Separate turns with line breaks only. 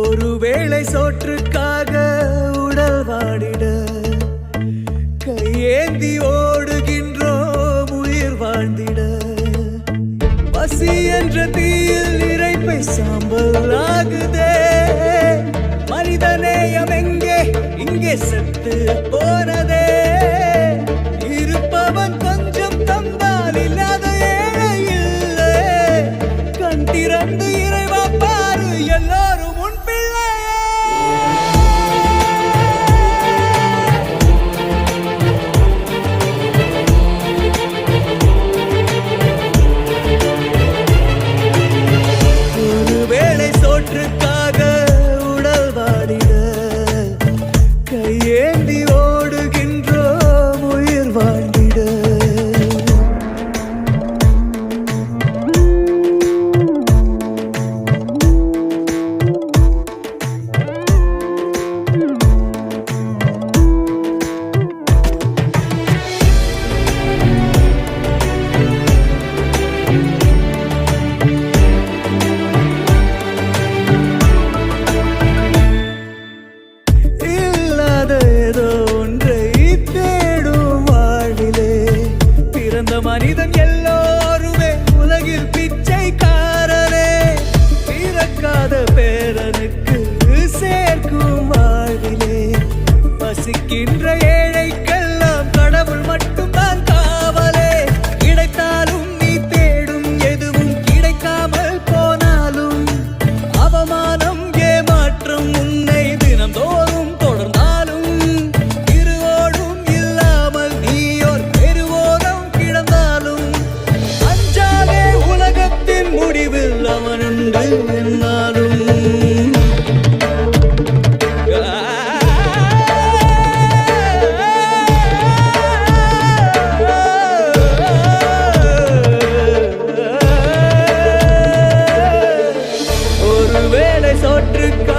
ஒருவேளை சோற்றுக்காக உடல் வாடிட கையேந்தி ஓடுகின்றோம் உயிர் வாழ்ந்திட. பசி என்ற தீயில் இறைப்பை சாம்பல் ஆகுதே மனிதநேயம் எங்கே? இங்கே செத்து போனதே. இருப்பவன் கொஞ்சம் தந்தால் இல்லாத ஏழை இல்லை கண் திறந்து இறைவா இல்லாத பேரனுக்கு சேர்க்கும் வாழ்விலே பசிக்கின்ற எங்கள் என்னாலும் ஒருவேளை சோற்றுக்கா